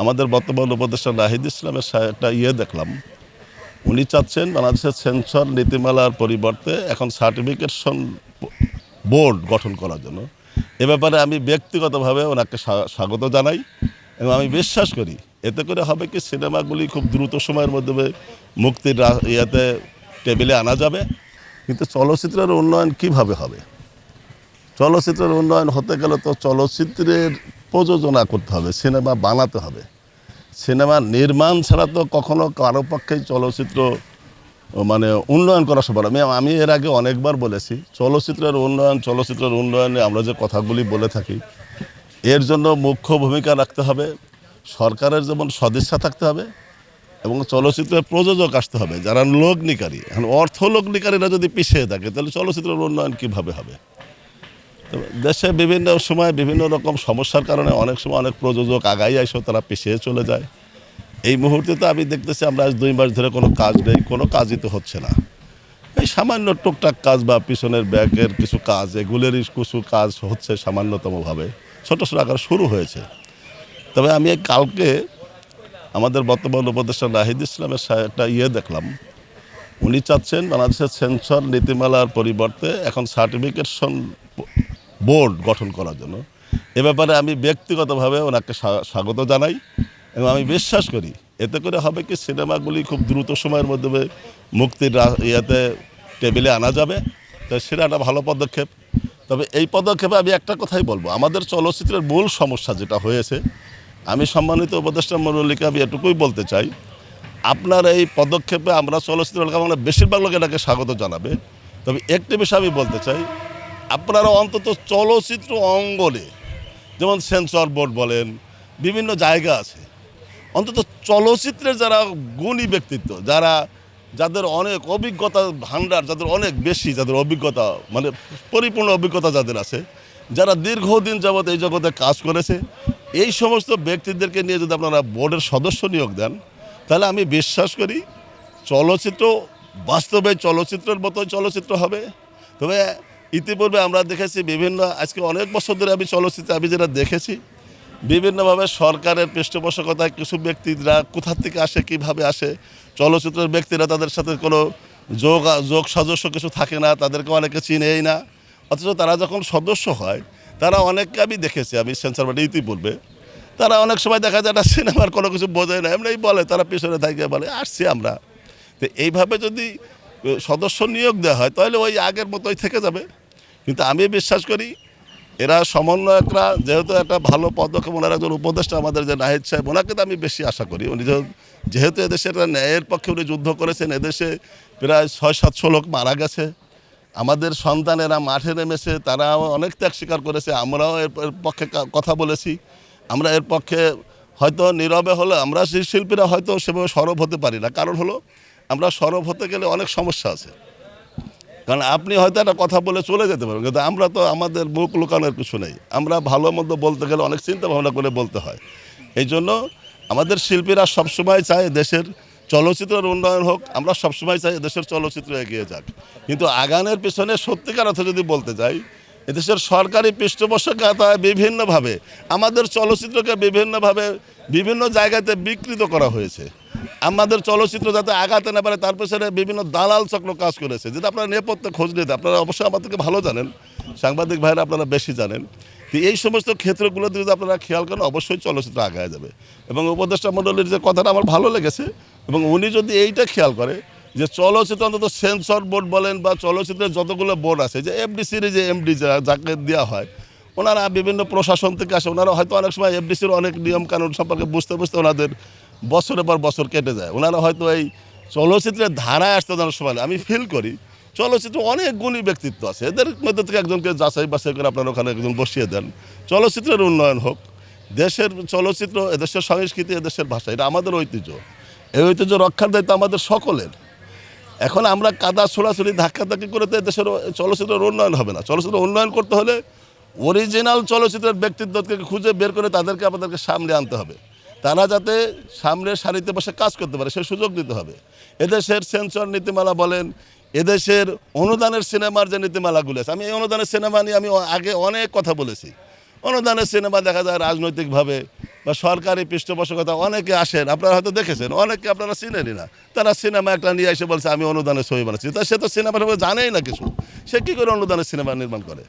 আমাদের বর্তমান উপদেষ্টা নাহিদ ইসলামের একটা ইয়ে দেখলাম। উনি চাচ্ছেন বাংলাদেশের সেন্সর নীতিমালার পরিবর্তে এখন সার্টিফিকেশন বোর্ড গঠন করার জন্য। এ ব্যাপারে আমি ব্যক্তিগতভাবে ওনাকে স্বা- স্বাগত জানাই এবং আমি বিশ্বাস করি এতে করে হবে কি সিনেমাগুলি খুব দ্রুত সময়ের মধ্যে মুক্তির ইয়েতে টেবিলে আনা যাবে। কিন্তু চলচ্চিত্রের উন্নয়ন কীভাবে হবে? চলচ্চিত্রের উন্নয়ন হতে গেলে তো চলচ্চিত্রের প্রযোজনা করতে হবে, সিনেমা বানাতে হবে। সিনেমা নির্মাণ ছাড়া তো কখনো কারও পক্ষেই চলচ্চিত্র মানে উন্নয়ন করা সম্ভব আমি আমি এর আগে অনেকবার বলেছি, চলচ্চিত্রের উন্নয়ন, চলচ্চিত্রের উন্নয়নে আমরা যে কথাগুলি বলে থাকি, এর জন্য মুখ্য ভূমিকা রাখতে হবে, সরকারের যেমন সদিচ্ছা থাকতে হবে এবং চলচ্চিত্রের প্রযোজক আসতে হবে, যারা লগ্নিকারী এখন অর্থ লগ্নিকারীরা যদি পিছিয়ে থাকে, তাহলে চলচ্চিত্রের উন্নয়ন কীভাবে হবে? দেশে বিভিন্ন সময় বিভিন্ন রকম সমস্যার কারণে অনেক সময় অনেক প্রযোজক আগাই আসো তারা পিছিয়ে চলে যায়। এই মুহূর্তে তো আমি দেখতেছি আমরা আজ দুই মাস ধরে কোনো কাজ নেই, কোনো কাজই তো হচ্ছে না। এই সামান্য টুকটাক কাজ বা পিছনের ব্যাগের কিছু কাজ এগুলোরই কিছু কাজ হচ্ছে সামান্যতমভাবে ছোটো ছোটো আকার শুরু হয়েছে। তবে আমি কালকে আমাদের বর্তমান উপদেষ্টা নাহিদ ইসলামের একটা ইয়ে দেখলাম। উনি চাচ্ছেন বাংলাদেশের সেন্সর নীতিমালার পরিবর্তে এখন সার্টিফিকেশন বোর্ড গঠন করার জন্য। এ ব্যাপারে আমি ব্যক্তিগতভাবে ওনাকে স্বা- স্বাগত জানাই এবং আমি বিশ্বাস করি এতে করে হবে কি সিনেমাগুলি খুব দ্রুত সময়ের মধ্যে মুক্তির ইয়েতে টেবিলে আনা যাবে। তো সেটা একটা ভালো পদক্ষেপ। তবে এই পদক্ষেপে আমি একটা কথাই বলব। আমাদের চলচ্চিত্রের মূল সমস্যা যেটা হয়েছে, আমি সম্মানিত উপদেষ্টা মণ্ডলীকে আমি এটুকুই বলতে চাই, আপনার এই পদক্ষেপে আমরা চলচ্চিত্র বেশিরভাগ লোক এটাকে স্বাগত জানাবে। তবে একটি বিষয় আমি বলতে চাই আপনারা অন্তত চলচ্চিত্র অঙ্গনে, যেমন সেন্সর বোর্ড বলেন, বিভিন্ন জায়গা আছে। অন্তত চলচ্চিত্রের যারা গুণী ব্যক্তিত্ব, যারা, যাদের অনেক অভিজ্ঞতা ভাণ্ডার, যাদের অনেক বেশি, যাদের অভিজ্ঞতা মানে পরিপূর্ণ অভিজ্ঞতা যাদের আছে, যারা দীর্ঘদিন যাবৎ এই জগতে কাজ করেছে, এই সমস্ত ব্যক্তিদেরকে নিয়ে যদি আপনারা বোর্ডের সদস্য নিয়োগ দেন, তাহলে আমি বিশ্বাস করি চলচ্চিত্র বাস্তবে চলচ্চিত্রের মতোই চলচ্চিত্র হবে। তবে ইতিপূর্বে আমরা দেখেছি বিভিন্ন, আজকে অনেক বছর ধরে আমি চলচ্চিত্রে আমি যেটা দেখেছি, বিভিন্নভাবে সরকারের পৃষ্ঠপোষকতায় কিছু ব্যক্তিরা কোথা থেকে আসে, কীভাবে আসে, চলচ্চিত্রের ব্যক্তিরা তাদের সাথে কোনো যোগ যোগ সদস্য কিছু থাকে না, তাদেরকে অনেকে চিনেই না, অথচ তারা যখন সদস্য হয়, তারা অনেককে আমি দেখেছি আমি সেন্সার বোর্ডে ইতিপূর্বে, তারা অনেক সময় দেখা যায় একটা সিনেমার কোনো কিছু বোঝায় না, এমনি বলে, তারা পিছনে থাকে, বলে, আসছি আমরা। তো এইভাবে যদি সদস্য নিয়োগ দেওয়া হয়, তাহলে ওই আগের মতোই থেকে যাবে। কিন্তু আমি বিশ্বাস করি এরা সমন্বয়করা, যেহেতু একটা ভালো পদক্ষেপ ওনার একজন উপদেষ্টা আমাদের যে নাহিদ সাহেব, ওনাকে তো আমি বেশি আশা করি। উনি যেহেতু এদেশে একটা ন্যায়ের পক্ষে উনি যুদ্ধ করেছেন, এদেশে প্রায় ছয় সাতশো লোক মারা গেছে। আমাদের সন্তানেরা মাঠে নেমেছে তারা অনেক ত্যাগ স্বীকার করেছে, আমরাও এর পক্ষে কথা বলেছি। আমরা এর পক্ষে হয়তো নীরবে হলে, আমরা শিল্পীরা হয়তো সেভাবে সরব হতে পারি না। কারণ হলো, আমরা সরব হতে গেলে অনেক সমস্যা আছে। কারণ আপনি হয়তো একটা কথা বলে চলে যেতে পারেন, কিন্তু আমরা তো আমাদের মুখ লুকানোর কিছু নেই। আমরা ভালো মন্দ বলতে গেলে অনেক চিন্তা ভাবনা করে বলতে হয়। এই জন্য আমাদের শিল্পীরা সবসময় চায় দেশের চলচ্চিত্রের উন্নয়ন হোক, আমরা সবসময় চাই দেশের চলচ্চিত্র এগিয়ে যাক। কিন্তু আগানের পিছনে সত্যিকার অর্থে যদি বলতে চাই এদেশের সরকারি পৃষ্ঠপোষকতায় বিভিন্নভাবে, আমাদের চলচ্চিত্রকে বিভিন্নভাবে বিভিন্ন জায়গাতে বিকৃত করা হয়েছে। আমাদের চলচ্চিত্র যাতে আগাতে না পারে, তার পেছনে বিভিন্ন দালাল চক্র কাজ করেছে। যেটা আপনারা নেপথ্যে খোঁজ নিতে, আপনারা অবশ্যই আমাদেরকে ভালো জানেন। সাংবাদিক ভাইরা আপনারা বেশি জানেন। তো এই সমস্ত ক্ষেত্রগুলোতে যদি আপনারা খেয়াল করেন, অবশ্যই চলচ্চিত্র আগায় যাবে। এবং উপদেষ্টা মণ্ডলীর যে কথাটা আমার ভালো লেগেছে, এবং উনি যদি এইটা খেয়াল করে, যে চলচ্চিত্র অন্তত সেন্সর বোর্ড বলেন বা চলচ্চিত্রের যতগুলো বোর্ড আছে, যে এফডিসির যে এমডি যাকে দেওয়া হয়, ওনারা বিভিন্ন প্রশাসন থেকে আসে। ওনারা হয়তো অনেক সময় এফডিসির অনেক নিয়ম কানুন সম্পর্কে বুঝতে বুঝতে ওনাদের বছরের পর বছর কেটে যায়। ওনারা হয়তো এই চলচ্চিত্রের ধারায় আসতে ওনার সময় আমি ফিল করি। চলচ্চিত্র অনেক গুণী ব্যক্তিত্ব আছে। এদের মধ্যে থেকে একজনকে যাচাই বাছাই করে আপনার ওখানে একজন বসিয়ে দেন। চলচ্চিত্রের উন্নয়ন হোক, দেশের চলচ্চিত্র, এদেশের সংস্কৃতি, এদেশের ভাষা, এটা আমাদের ঐতিহ্য। এই ঐতিহ্য রক্ষার দায়িত্ব আমাদের সকলের। এখন আমরা কাদা ছোড়াছড়ি ধাক্কাধাক্কি করে তো দেশের চলচ্চিত্রের উন্নয়ন হবে না। চলচ্চিত্র উন্নয়ন করতে হলে অরিজিনাল চলচ্চিত্রের ব্যক্তিত্বকে খুঁজে বের করে তাদেরকে আমাদেরকে সামনে আনতে হবে। তারা যাতে সামনের সারিতে বসে কাজ করতে পারে, সে সুযোগ দিতে হবে। এদেশের সেন্সর নীতিমালা বলেন, এদেশের অনুদানের সিনেমার যে নীতিমালাগুলো আছে, আমি এই অনুদানের সিনেমা নিয়ে আমি আগে অনেক কথা বলেছি। অনুদানের সিনেমা দেখা যায় রাজনৈতিকভাবে বা সরকারি পৃষ্ঠপোষকতা, অনেকে আসেন, আপনারা হয়তো দেখেছেন, অনেকে আপনারা চিনেনই না। তারা সিনেমা একটা নিয়ে এসে বলছে, আমি অনুদানের ছবি বানাচ্ছি। তা সে তো সিনেমা জানেই না কিছু। সে কী করে অনুদানের সিনেমা নির্মাণ করে?